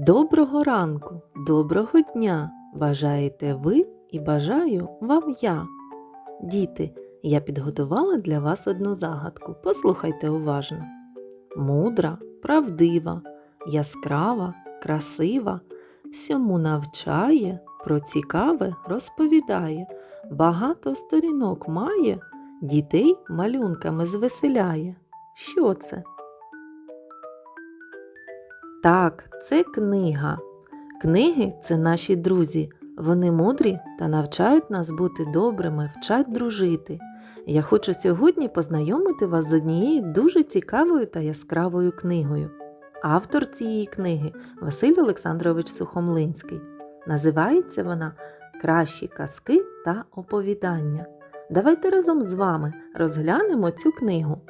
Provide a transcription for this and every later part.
Доброго ранку, доброго дня! Бажаєте ви і бажаю вам я. Діти, я підготувала для вас одну загадку. Послухайте уважно. Мудра, правдива, яскрава, красива, всьому навчає, про цікаве розповідає, багато сторінок має, дітей малюнками звеселяє. Що це? Так, це книга. Книги це наші друзі. Вони мудрі та навчають нас бути добрими, вчать дружити. Я хочу сьогодні познайомити вас з однією дуже цікавою та яскравою книгою. Автор цієї книги Василь Олександрович Сухомлинський. Називається вона Кращі казки та оповідання. Давайте разом з вами розглянемо цю книгу.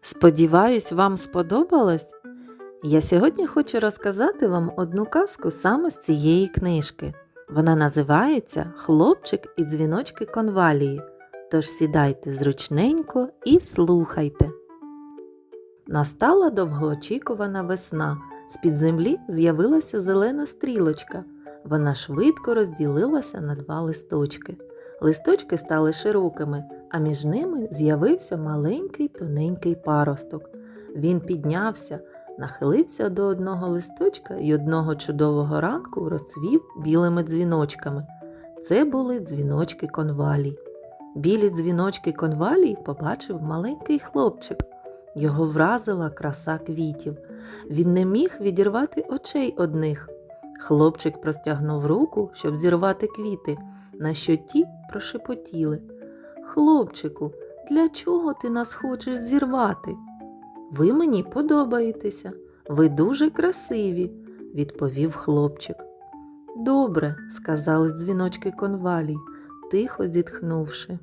Сподіваюсь, вам сподобалось? Я сьогодні хочу розказати вам одну казку саме з цієї книжки. Вона називається Хлопчик і дзвіночки конвалії. Тож сідайте зручненько і слухайте. Настала довгоочікувана весна. З-під землі з'явилася зелена стрілочка. Вона швидко розділилася на два листочки. Листочки стали широкими, а між ними з'явився маленький тоненький паросток. Він піднявся, нахилився до одного листочка і одного чудового ранку розцвів білими дзвіночками. Це були дзвіночки конвалій. Білі дзвіночки конвалій побачив маленький хлопчик. Його вразила краса квітів. Він не міг відірвати очей одних. Хлопчик простягнув руку, щоб зірвати квіти, на що ті прошепотіли. Хлопчику, для чого ти нас хочеш зірвати? Ви мені подобаєтеся, ви дуже красиві, відповів хлопчик. Добре, сказали дзвіночки конвалій, тихо зітхнувши.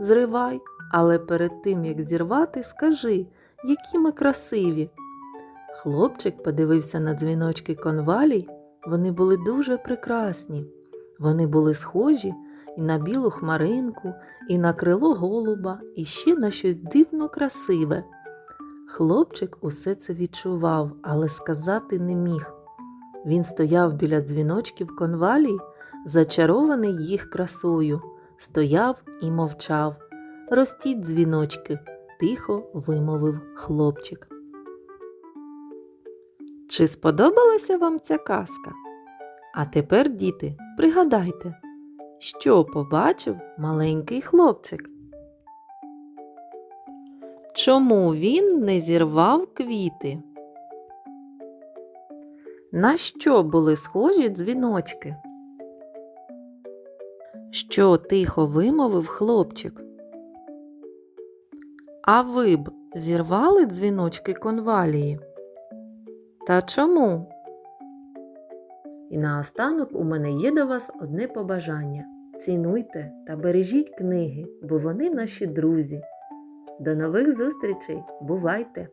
Зривай, але перед тим, як зірвати, скажи, які ми красиві. Хлопчик подивився на дзвіночки конвалій, вони були дуже прекрасні. Вони були схожі і на білу хмаринку, і на крило голуба, і ще на щось дивно красиве. Хлопчик усе це відчував, але сказати не міг. Він стояв біля дзвіночків конвалій, зачарований їх красою, стояв і мовчав. Ростіть дзвіночки, тихо вимовив хлопчик. Чи сподобалася вам ця казка? А тепер, діти, пригадайте, що побачив маленький хлопчик. Чому він не зірвав квіти? На що були схожі дзвіночки? Що тихо вимовив хлопчик? А ви б зірвали дзвіночки конвалії? Та чому? І наостанок у мене є до вас одне побажання. Цінуйте та бережіть книги, бо вони наші друзі. До нових зустрічей! Бувайте!